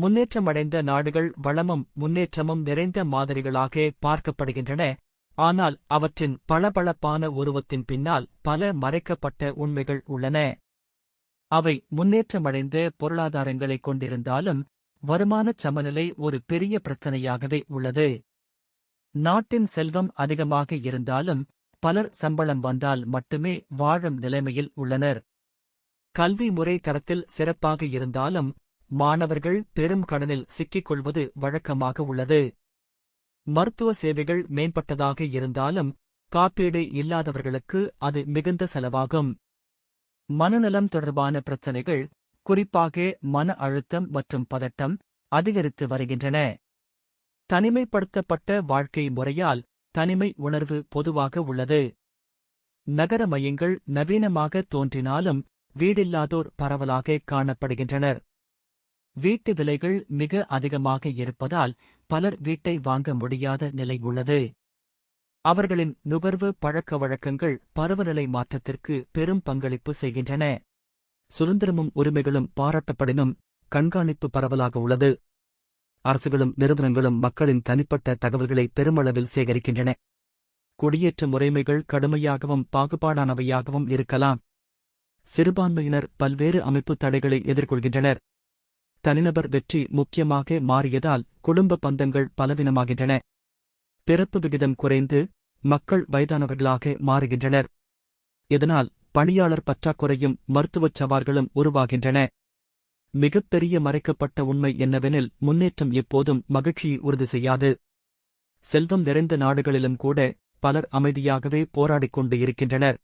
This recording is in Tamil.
முன்னேற்றமடைந்த நாடுகள் வளமும் முன்னேற்றமும் நிறைந்த மாதிரிகளாக பார்க்கப்படுகின்றன. ஆனால் அவற்றின் பளபளப்பான உருவத்தின் பின்னால் பல மறைக்கப்பட்ட உண்மைகள் உள்ளன. அவை முன்னேற்றமடைந்த பொருளாதாரங்களைக் கொண்டிருந்தாலும் வருமானச் சமநிலை ஒரு பெரிய பிரச்சனையாகவே உள்ளது. நாட்டின் செல்வம் அதிகமாக இருந்தாலும் பலர் சம்பளம் வந்தால் மட்டுமே வாழும் நிலைமையில் உள்ளனர். கல்வி முறை தரத்தில் சிறப்பாக இருந்தாலும் மாணவர்கள் பெரும் கடனில் சிக்கிக் கொள்வது வழக்கமாக உள்ளது. மருத்துவ சேவைகள் மேம்பட்டதாக இருந்தாலும் காப்பீடு இல்லாதவர்களுக்கு அது மிகுந்த செலவாகும். மனநலம் தொடர்பான பிரச்சனைகள் குறிப்பாக மன அழுத்தம் மற்றும் பதட்டம் அதிகரித்து வருகின்றன. தனிமைப்படுத்தப்பட்ட வாழ்க்கை முறையால் தனிமை உணர்வு பொதுவாக உள்ளது. நகர மையங்கள் நவீனமாக தோன்றினாலும் வீடில்லாதோர் பரவலாக காணப்படுகின்றனர். வீட்டு விலைகள் மிக அதிகமாக இருப்பதால் பலர் வீட்டை வாங்க முடியாத நிலை உள்ளது. அவர்களின் நுகர்வு பழக்க வழக்கங்கள் பருவநிலை மாற்றத்திற்கு பெரும் பங்களிப்பு செய்கின்றன. சுதந்திரமும் உரிமைகளும் பாராட்டப்படினும் கண்காணிப்பு பரவலாக உள்ளது. அரசுகளும் நிறுவனங்களும் மக்களின் தனிப்பட்ட தகவல்களை பெருமளவில் சேகரிக்கின்றன. குடியேற்ற முறைமைகள் கடுமையாகவும் பாகுபாடானவையாகவும் இருக்கலாம். சிறுபான்மையினர் பல்வேறு அமைப்பு தடைகளை எதிர்கொள்கின்றனர். தனிநபர் வெற்றி முக்கியமாக மாறியதால் குடும்ப பந்தங்கள் பலவீனமாகின்றன. பிறப்பு விகிதம் குறைந்து மக்கள் வயதானவர்களாக மாறுகின்றனர். இதனால் பணியாளர் பற்றாக்குறையும் மருத்துவச் சவால்களும் உருவாகின்றன. மிகப்பெரிய மறைக்கப்பட்ட உண்மை என்னவெனில் முன்னேற்றம் எப்போதும் மகிழ்ச்சியை உறுதி செய்யாது. செல்வம் நிறைந்த நாடுகளிலும் கூட பலர் அமைதியாகவே போராடிக் கொண்டு இருக்கின்றனர்.